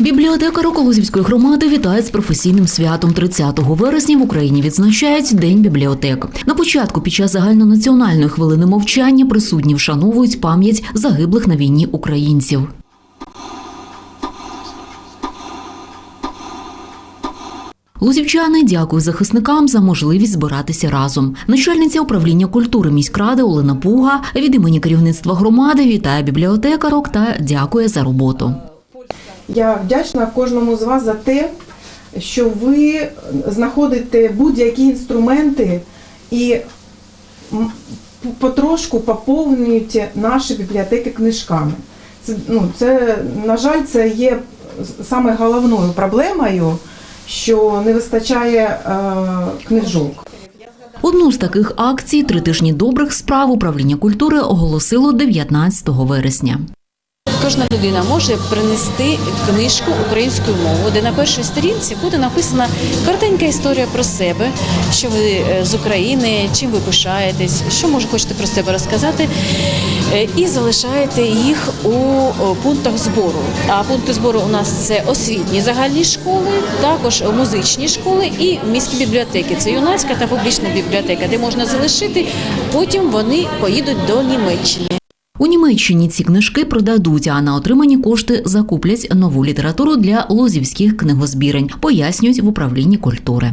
Бібліотека Роколозівської громади вітають з професійним святом. 30 вересня в Україні відзначають День бібліотек. На початку під час загальнонаціональної хвилини мовчання присутні вшановують пам'ять загиблих на війні українців. Лузівчани дякують захисникам за можливість збиратися разом. Начальниця управління культури міськради Олена Пуга від імені керівництва громади вітає бібліотекарок та дякує за роботу. Я вдячна кожному з вас за те, що ви знаходите будь-які інструменти і потрошку поповнюєте наші бібліотеки книжками. Це, ну, це, на жаль, це є саме головною проблемою, що не вистачає е, книжок. Одну з таких акцій три тижні добрих справ управління культури оголосило 19 вересня. Кожна людина може принести книжку українською мовою, де на першій сторінці буде написана коротенька історія про себе, що ви е, з України, чим ви пишаєтесь, що може хочете про себе розказати, е, і залишаєте їх у пунктах збору. А пункти збору у нас це освітні загальні школи, також музичні школи і міські бібліотеки. Це юнацька та публічна бібліотека, де можна залишити. Потім вони поїдуть до Німеччини. У Німеччині ці книжки продадуть, а на отримані кошти закуплять нову літературу для лозівських книгозбірень, пояснюють в управлінні культури.